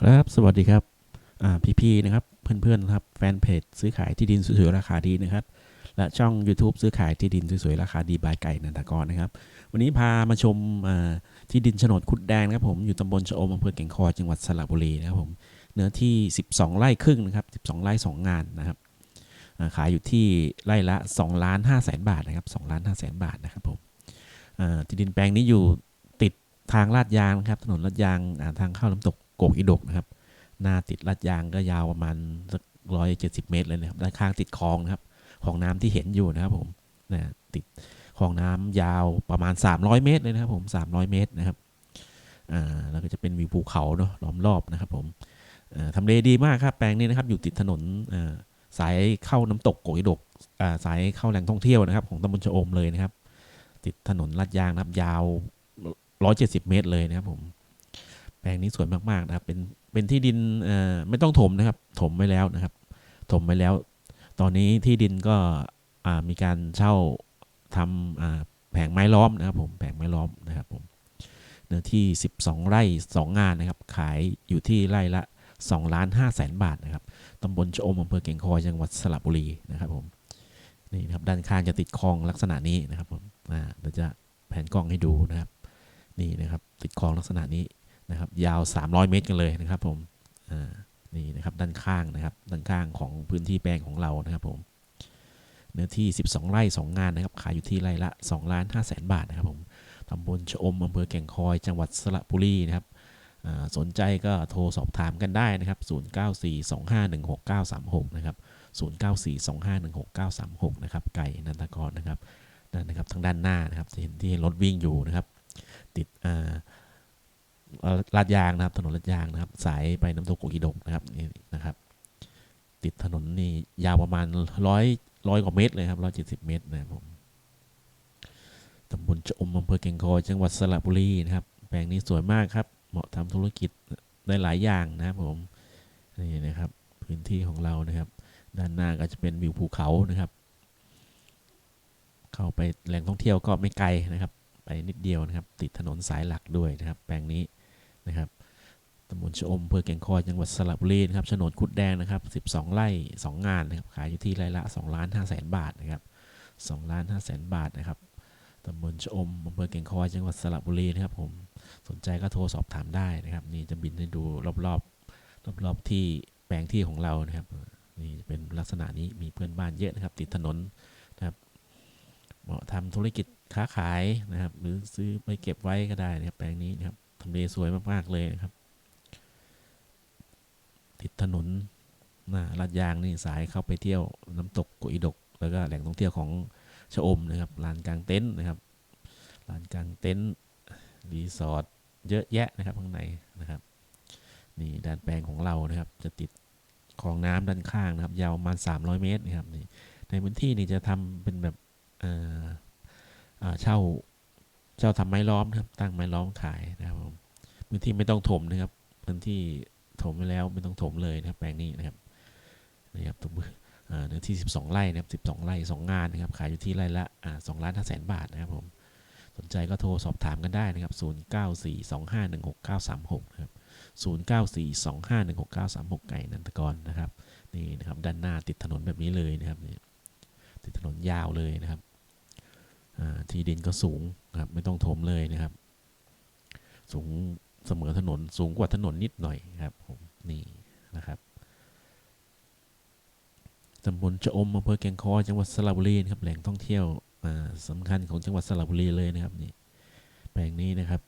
ครับ สวัสดีครับพี่ๆนะครับเพื่อนๆนะครับแฟนเพจซื้อขายที่ดินสวยๆราคาดีนะครับ และช่อง YouTube ซื้อขายที่ดินสวยๆราคาดีบายไก่นันทกรนะครับ วันนี้พามาชมที่ดินโฉนดคุดแดงนะครับผมอยู่ตำบลชะอมอำเภอแก่งคอยจังหวัดสระบุรีนะครับผมเนื้อที่ 12 ไร่ครึ่งนะครับ12 ไร่ 2 งานนะครับขายอยู่ที่ไร่ละ2ล้าน5แสนบาทนะครับ2ล้าน5แสนบาทนะครับผมที่ดินแปลงนี้อยู่ติดทางลาดยางนะครับถนนลาดยางทางเข้าน้ำตก โกกอีดกนะครับ หน้าติดลาดยางก็ยาวประมาณสักร้อยเจ็ดสิบเมตรเลยนะครับด้านข้างติดคลองนะครับของน้ำที่เห็นอยู่นะครับผมนะติดคลองน้ำยาวประมาณ 300 เมตรเลยนะครับผม 300 เมตรนะครับอ่าแล้วก็จะเป็นวิวภูเขาเนาะล้อมรอบนะครับผมทำเลดีมากครับแปลงนี้นะครับอยู่ติดถนนสายเข้าน้ำตกโกยดกสายเข้าแหล่งท่องเที่ยวนะครับ ของตำบลชะอมเลยนะครับ ติดถนนลาดยางนะครับยาว 170 เมตรเลยนะครับผม แปลงนี้สวยมากๆนะครับ เป็นเป็นที่ดินไม่ต้องถมนะครับ ถมไว้แล้วนะครับ ถมไว้แล้ว ตอนนี้ที่ดินก็มีการเช่าทำแผงไม้ล้อมนะครับผมแผงไม้ล้อมนะครับผมเนื้อที่ 12 ไร่ 2 งานนะครับ ขายอยู่ที่ไร่ละ2ล้าน5แสนบาทนะครับตำบลชะอมอำเภอเก่งคอยจังหวัดสระบุรีนะครับผมนี่นะครับด้านข้างจะติดคลองลักษณะนี้นะครับผมอ่าเดี๋ยวจะแผนกล้องให้ดูนะครับ นี่นะครับ ติดคลองลักษณะนี้ นะครับยาว 300 เมตรกันเลยนะครับผมนี่นะครับด้านข้างนะครับด้านข้างของพื้นที่แปลงของเรานะครับผมเนื้อที่ 12 ไร่ 2 งานนะครับ ขายอยู่ที่ไร่ละ2ล้าน5แสนบาทนะครับผมตำบลชอมอำเภอแก่งคอย จังหวัดสระบุรีนะครับสนใจก็โทรสอบถามกันได้นะครับ 0942516936 นะครับ 0942516936 นะครับ ไก่นันทกรนะครับนั่นนะครับทางด้านหน้านะครับจะเห็นที่รถวิ่งอยู่นะครับ ติดอ่าเอ่อ ลาดยางนะครับ ถนนลาดยางนะครับ สายไปน้ำตกกุกิดกนะครับนี่นะครับ ติดถนนนี่ยาวประมาณร้อยร้อยกว่าเมตรเลยครับร้อยเจ็ดสิบเมตรนะครับผมตำบลชะอมอำเภอเก่งคอยจังหวัดสระบุรีนะครับ แปลงนี้สวยมากครับ เหมาะทำธุรกิจได้หลายอย่างนะครับผมนี่นะครับ พื้นที่ของเรานะครับ ด้านหน้าก็จะเป็นวิวภูเขานะครับ เข้าไปแหล่งท่องเที่ยวก็ไม่ไกลนะครับ ไปนิดเดียวนะครับ ติดถนนสายหลักด้วยนะครับ แปลงนี้ นะครับตำบลชอมอำเภอแก่งคอยจังหวัดสระบุรีนะครับโฉนดคุดแดงนะครับ 12 ไร่ 2 งานนะครับ ขายอยู่ที่ไร่ละ2ล้าน5แสนบาทนะครับ2ล้าน5แสนบาทนะครับตำบลชอมอำเภอแก่งคอยจังหวัดสระบุรีนะครับผมสนใจก็โทรสอบถามได้นะครับ นี่จะบินให้ดูรอบๆรอบๆที่แปลงที่ของเรานะครับนี่จะเป็นลักษณะนี้มีเพื่อนบ้านเยอะนะครับ ติดถนนนะครับเหมาะทำธุรกิจค้าขายนะครับ หรือซื้อไปเก็บไว้ก็ได้นะครับแปลงนี้นะครับ ทำเลสวยมาก ๆ เลยนะครับ ติดถนนน้าลาดยางนี่สายเข้าไปเที่ยวน้ำตกกุยดก แล้วก็แหล่งท่องเที่ยวของชะอมนะครับลานกลางเต็นท์นะครับลานกลางเต็นท์รีสอร์ทเยอะแยะนะครับข้างในนะครับนี่ด้านแปลงของเรานะครับ จะติดคลองน้ำด้านข้างนะครับ ยาวประมาณ300 เมตรนะครับนี่ในพื้นที่นี่จะทำเป็นแบบเช่า เช่าทำไม้ล้อมนะครับ ตั้งไม้ล้อมขายนะครับผมพื้นที่ไม่ต้องถมนะครับพื้นที่ถมไปแล้วไม่ต้องถมเลยนะครับ แปลงนี้นะครับนี่ครับตัวมือเนื้อที่ 12 ไร่นะครับ 12 ไร่ 2 งานนะครับ ขายอยู่ที่ไร่ละอ่า2ล้าน5แสนบาทนะครับผม สนใจก็โทรสอบถามกันได้นะครับ 0942516936 นะครับ 0942516936 ไก่นันทกรนะครับ นี่นะครับ ด้านหน้าติดถนนแบบนี้เลยนะครับนี่ติดถนนยาวเลยนะครับ ที่ดินก็สูงครับไม่ต้องถมเลยนะครับ สูงเสมอถนนสูงกว่าถนนนิดหน่อยครับผมนี่นะครับตำบลชะอมอำเภอแก่งคอยจังหวัดสระบุรีนะครับแหล่งท่องเที่ยวอ่าสำคัญของจังหวัดสระบุรีเลยนะครับนี่แปลงนี้นะครับ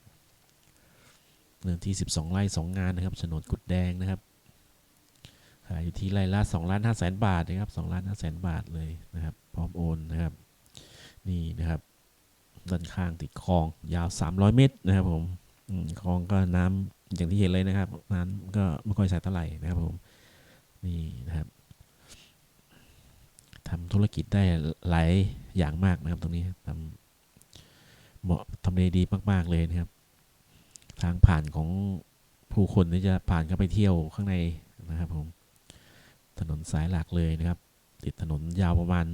เนื้อที่ 12 ไร่2 งานนะครับโฉนดกุดแดงนะครับขายอยู่ที่ไร่ละ2ล้าน5แสนบาทนะครับ2ล้าน5แสนบาทเลยนะครับ พร้อมโอนนะครับ นี่นะครับด้านข้างติดคลองยาว 300 เมตรนะครับผมคลองก็น้ำอย่างที่เห็นเลยนะครับน้ำก็ไม่ค่อยใสเท่าไหร่นะครับผมนี่นะครับทำธุรกิจได้หลายอย่างมากนะครับ ตรงนี้ทำเหมาะทำเลดีมาก ๆ เลยนะครับ ทางผ่านของผู้คนที่จะผ่านเข้าไปเที่ยวข้างในนะครับผมถนนสายหลักเลยนะครับ ติดถนนยาวประมาณ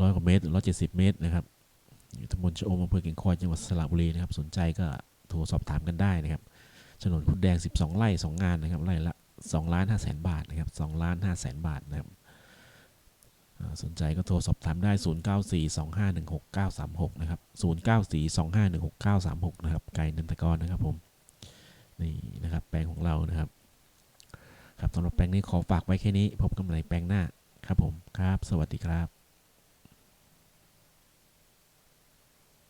ร้อยกว่าเมตรร้อยเจ็ดสิบเมตรนะครับอยู่ตำบลชะอมอำเภอเก่งคอยจังหวัดสระบุรีนะครับ สนใจก็โทรสอบถามกันได้นะครับโฉนดคุดแดง 12 ไร่ 2 งานนะครับไร่ละ2ล้าน5แสนบาทนะครับ2ล้าน5แสนบาทนะครับสนใจก็โทรสอบถามได้ 0942516936 นะครับ 0942516936 นะครับ ไก่นันทกรนะครับผม นี่นะครับ แปลงของเรานะครับ ครับสำหรับแปลงนี้ขอฝากไว้แค่นี้ พบกันใหม่แปลงหน้า ครับผม ครับ สวัสดีครับ